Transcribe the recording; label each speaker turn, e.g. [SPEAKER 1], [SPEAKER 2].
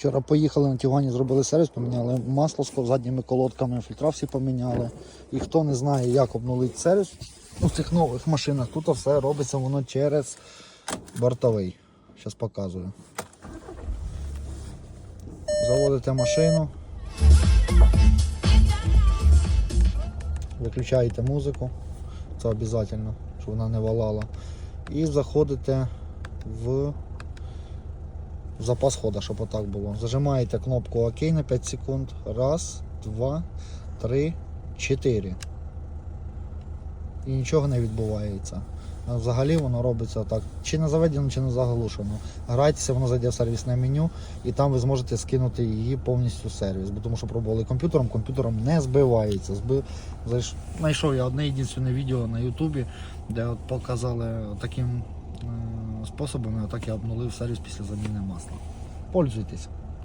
[SPEAKER 1] Вчора поїхали на Тігуані, зробили сервіс, поміняли масло з задніми колодками, фільтра всі поміняли. І хто не знає, як обнулити сервіс у цих нових машинах, тут все робиться воно через бортовий. Зараз показую. Заводите машину. Виключаєте музику, це обов'язково, щоб вона не валала. І заходите в запас хода, щоб отак було. Зажимаєте кнопку ОК на 5 секунд. Раз, два, три, чотири. І нічого не відбувається. Взагалі воно робиться так. Чи не заведено, чи не заглушено. Грайтеся, воно зайде в сервісне меню, і там ви зможете скинути її повністю в сервіс. Бо тому що пробували комп'ютером, комп'ютером не збивається. Збив... Зайш- Знайшов я одне єдине відео на Ютубі, де от показали таким способом, і отак я обнулив сервіс після заміни масла. Пользуйтесь.